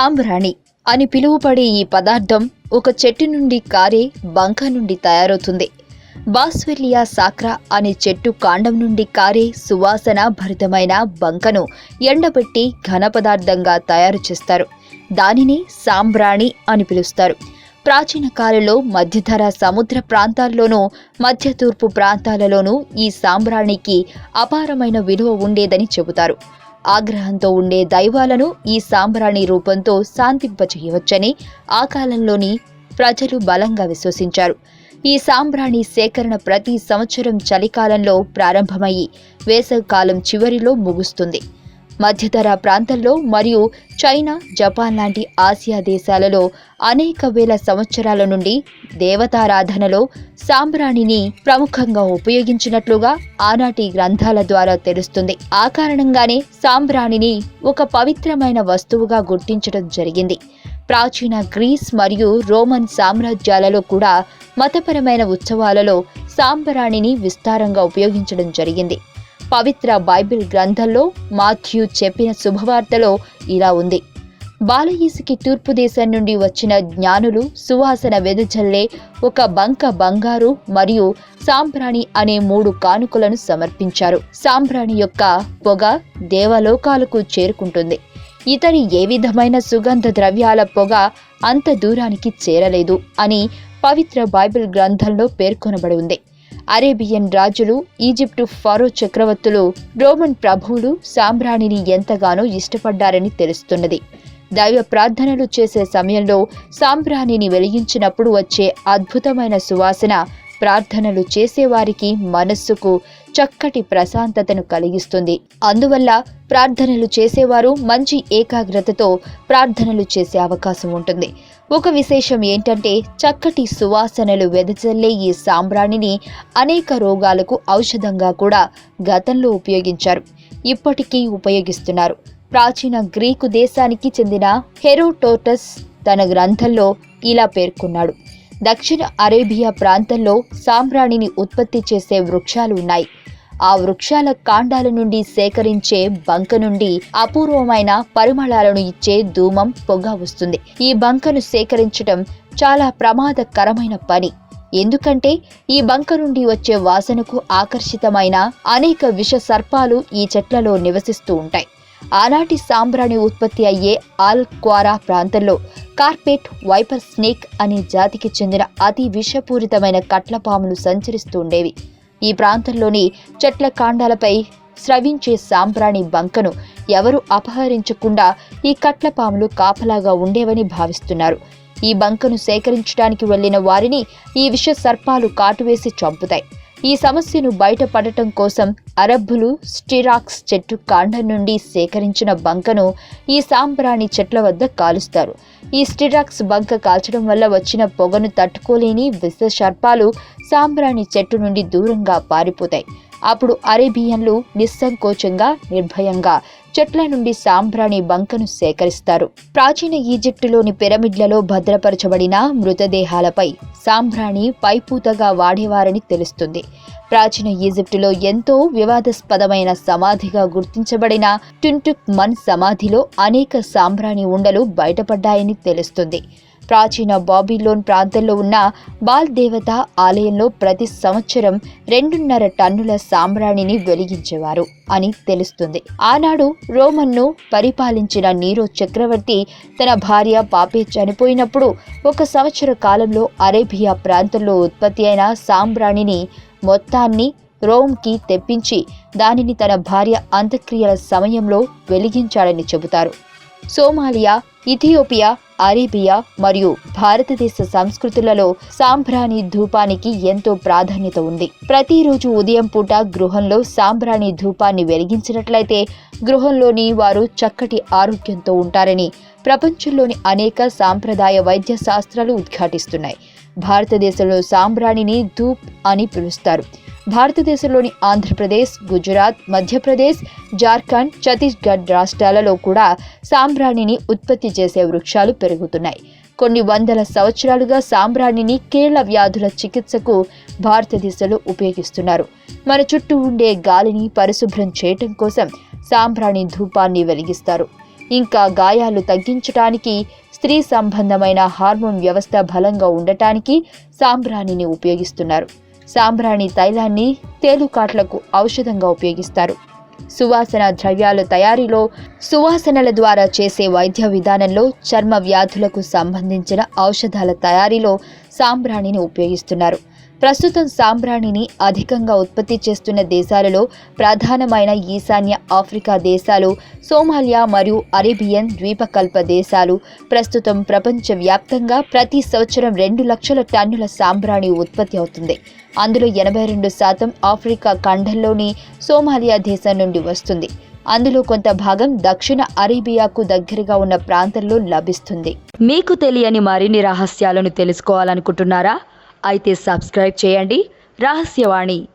సాంబ్రాణి అని పిలువబడే ఈ పదార్థం ఒక చెట్టు నుండి కారే బంక నుండి తయారవుతుంది. బాస్వెలియా సాక్రా అనే చెట్టు కాండం నుండి కారే సువాసన భరితమైన బంకను ఎండబెట్టి ఘన పదార్థంగా తయారు చేస్తారు. దానిని సాంబ్రాణి అని పిలుస్తారు. ప్రాచీన కాలంలో మధ్యధర సముద్ర ప్రాంతాల్లోనూ మధ్య తూర్పు ప్రాంతాలలోనూ ఈ సాంబ్రాణికి అపారమైన విలువ ఉండేదని చెబుతారు. ఆగ్రహంతో ఉండే దైవాలను ఈ సాంబ్రాణి రూపంతో శాంతింపచేయవచ్చని ఆ కాలంలోని ప్రజలు బలంగా విశ్వసించారు. ఈ సాంబ్రాణి సేకరణ ప్రతి సంవత్సరం చలికాలంలో ప్రారంభమయ్యి వేసవికాలం చివరిలో ముగుస్తుంది. మధ్యధరా ప్రాంతంలో మరియు చైనా జపాన్ లాంటి ఆసియా దేశాలలో అనేక వేల సంవత్సరాల నుండి దేవతారాధనలో సాంబ్రాణిని ప్రముఖంగా ఉపయోగించినట్లుగా ఆనాటి గ్రంథాల ద్వారా తెలుస్తుంది. ఆ కారణంగానే సాంబ్రాణిని ఒక పవిత్రమైన వస్తువుగా గుర్తించడం జరిగింది. ప్రాచీన గ్రీస్ మరియు రోమన్ సామ్రాజ్యాలలో కూడా మతపరమైన ఉత్సవాలలో సాంబ్రాణిని విస్తారంగా ఉపయోగించడం జరిగింది. పవిత్ర బైబిల్ గ్రంథంలో మాథ్యూ చెప్పిన శుభవార్తలో ఇలా ఉంది. బాలయీసుకి తూర్పు దేశం నుండి వచ్చిన జ్ఞానులు సువాసన వెదజల్లే ఒక బంక బంగారు మరియు సాంబ్రాణి అనే మూడు కానుకలను సమర్పించారు. సాంబ్రాణి యొక్క పొగ దేవలోకాలకు చేరుకుంటుంది. ఇతని ఏ విధమైన సుగంధ ద్రవ్యాల పొగ అంత దూరానికి చేరలేదు అని పవిత్ర బైబిల్ గ్రంథంలో పేర్కొనబడి ఉంది. అరేబియన్ రాజులు ఈజిప్టు ఫారో చక్రవర్తులు రోమన్ ప్రభువులు సాంబ్రాణిని ఎంతగానో ఇష్టపడ్డారని తెలుస్తున్నది. దైవ ప్రార్థనలు చేసే సమయంలో సాంబ్రాణిని వెలిగించినప్పుడు వచ్చే అద్భుతమైన సువాసన ప్రార్థనలు చేసేవారికి మనస్సుకు చక్కటి ప్రశాంతతను కలిగిస్తుంది. అందువల్ల ప్రార్థనలు చేసేవారు మంచి ఏకాగ్రతతో ప్రార్థనలు చేసే అవకాశం ఉంటుంది. ఒక విశేషం ఏంటంటే చక్కటి సువాసనలు వెదజల్లే ఈ సాంబ్రాణిని అనేక రోగాలకు ఔషధంగా కూడా గతంలో ఉపయోగించారు. ఇప్పటికీ ఉపయోగిస్తున్నారు. ప్రాచీన గ్రీకు దేశానికి చెందిన హెరోటోటస్ తన గ్రంథంలో ఇలా పేర్కొన్నాడు. దక్షిణ అరేబియా ప్రాంతంలో సాంబ్రాణిని ఉత్పత్తి చేసే వృక్షాలు ఉన్నాయి. ఆ వృక్షాల కాండాల నుండి సేకరించే బంక నుండి అపూర్వమైన పరిమళాలను ఇచ్చే ధూమం పొగ వస్తుంది. ఈ బంకను సేకరించడం చాలా ప్రమాదకరమైన పని. ఎందుకంటే ఈ బంక నుండి వచ్చే వాసనకు ఆకర్షితమైన అనేక విష సర్పాలు ఈ చెట్లలో నివసిస్తూ ఉంటాయి. ఆనాటి సాంబ్రాణి ఉత్పత్తి అయ్యే ఆల్ క్వారా ప్రాంతంలో కార్పెట్ వైపర్ స్నేక్ అనే జాతికి చెందిన అతి విషపూరితమైన కట్లపాములు పాములు సంచరిస్తుండేవి ఈ ప్రాంతంలోని చెట్ల కాండాలపై స్రవించే సాంబ్రాణి బంకను ఎవరు అపహరించకుండా ఈ కట్లపాములు కాపలాగా ఉండేవని భావిస్తున్నారు. ఈ బంకను సేకరించడానికి వెళ్ళిన వారిని ఈ విష సర్పాలు కాటువేసి చంపుతాయి. ఈ సమస్యను బయటపడటం కోసం అరబ్బులు స్టిరాక్స్ చెట్టు కాండం నుండి సేకరించిన బంకను ఈ సాంబ్రాణి చెట్ల వద్ద కాలుస్తారు. ఈ స్టిరాక్స్ బంక కాల్చడం వల్ల వచ్చిన పొగను తట్టుకోలేని విష సర్పాలు సాంబ్రాణి చెట్టు నుండి దూరంగా పారిపోతాయి. అప్పుడు అరేబియన్లు నిస్సంకోచంగా నిర్భయంగా చెట్ల నుండి సాంబ్రాణి బంకను సేకరిస్తారు. ప్రాచీన ఈజిప్టులోని పిరమిడ్లలో భద్రపరచబడిన మృతదేహాలపై సాంబ్రాణి పైపూతగా వాడేవారని తెలుస్తుంది. ప్రాచీన ఈజిప్టులో ఎంతో వివాదాస్పదమైన సమాధిగా గుర్తించబడిన టుంటుక్ మన్ సమాధిలో అనేక సాంబ్రాణి ఉండలు బయటపడ్డాయని తెలుస్తుంది. ప్రాచీన బాబిలోన్ ప్రాంతంలో ఉన్న బాల్ దేవత ఆలయంలో ప్రతి సంవత్సరం రెండున్నర టన్నుల సాంబ్రాణిని వెలిగించేవారు అని తెలుస్తుంది. ఆనాడు రోమన్ను పరిపాలించిన నీరో చక్రవర్తి తన భార్య పాపే చనిపోయినప్పుడు ఒక సంవత్సర కాలంలో అరేబియా ప్రాంతంలో ఉత్పత్తి అయిన సాంబ్రాణిని మొత్తాన్ని రోమ్కి తెప్పించి దానిని తన భార్య అంత్యక్రియల సమయంలో వెలిగించాడని చెబుతారు. సోమాలియా ఇథియోపియా అరేబియా మరియు భారతదేశ సంస్కృతులలో సాంబ్రాణి ధూపానికి ఎంతో ప్రాధాన్యత ఉంది. ప్రతిరోజు ఉదయం పూట గృహంలో సాంబ్రాణి ధూపాన్ని వెలిగించినట్లయితే గృహంలోని వారు చక్కటి ఆరోగ్యంతో ఉంటారని ప్రపంచంలోని అనేక సాంప్రదాయ వైద్య శాస్త్రాలు ఉద్ఘాటిస్తున్నాయి. భారతదేశంలో సాంబ్రాణిని ధూప్ అని పిలుస్తారు. భారతదేశంలోని ఆంధ్రప్రదేశ్ గుజరాత్ మధ్యప్రదేశ్ జార్ఖండ్ ఛత్తీస్గఢ్ రాష్ట్రాలలో కూడా సాంబ్రాణిని ఉత్పత్తి చేసే వృక్షాలు పెరుగుతున్నాయి. కొన్ని వందల సంవత్సరాలుగా సాంబ్రాణిని కీళ్ళ వ్యాధుల చికిత్సకు భారతదేశంలో ఉపయోగిస్తున్నారు. మన చుట్టూ ఉండే గాలిని పరిశుభ్రం చేయటం కోసం సాంబ్రాణి ధూపాన్ని వెలిగిస్తారు. ఇంకా గాయాలు తగ్గించటానికి స్త్రీ సంబంధమైన హార్మోన్ వ్యవస్థ బలంగా ఉండటానికి సాంబ్రాణిని ఉపయోగిస్తున్నారు. సాంబ్రాణి తైలాన్ని తేలుకాట్లకు ఔషధంగా ఉపయోగిస్తారు. సువాసన ద్రవ్యాల తయారీలో సువాసనల ద్వారా చేసే వైద్య విధానంలో చర్మ వ్యాధులకు సంబంధించిన ఔషధాల తయారీలో సాంబ్రాణిని ఉపయోగిస్తున్నారు. ప్రస్తుతం సాంబ్రాణిని అధికంగా ఉత్పత్తి చేస్తున్న దేశాలలో ప్రధానమైన ఈశాన్య ఆఫ్రికా దేశాలు సోమాలియా మరియు అరేబియన్ ద్వీపకల్ప దేశాలు. ప్రస్తుతం ప్రపంచవ్యాప్తంగా ప్రతి సంవత్సరం రెండు లక్షల టన్నుల సాంబ్రాణి ఉత్పత్తి అవుతుంది. అందులో ఎనభై రెండు శాతం ఆఫ్రికా ఖండంలోని సోమాలియా దేశం నుండి వస్తుంది. అందులో కొంత భాగం దక్షిణ అరేబియాకు దగ్గరగా ఉన్న ప్రాంతంలో లభిస్తుంది. మీకు తెలియని మరిన్ని రహస్యాలను తెలుసుకోవాలనుకుంటున్నారా? అయితే సబ్స్క్రైబ్ చేయండి. రహస్యవాణి.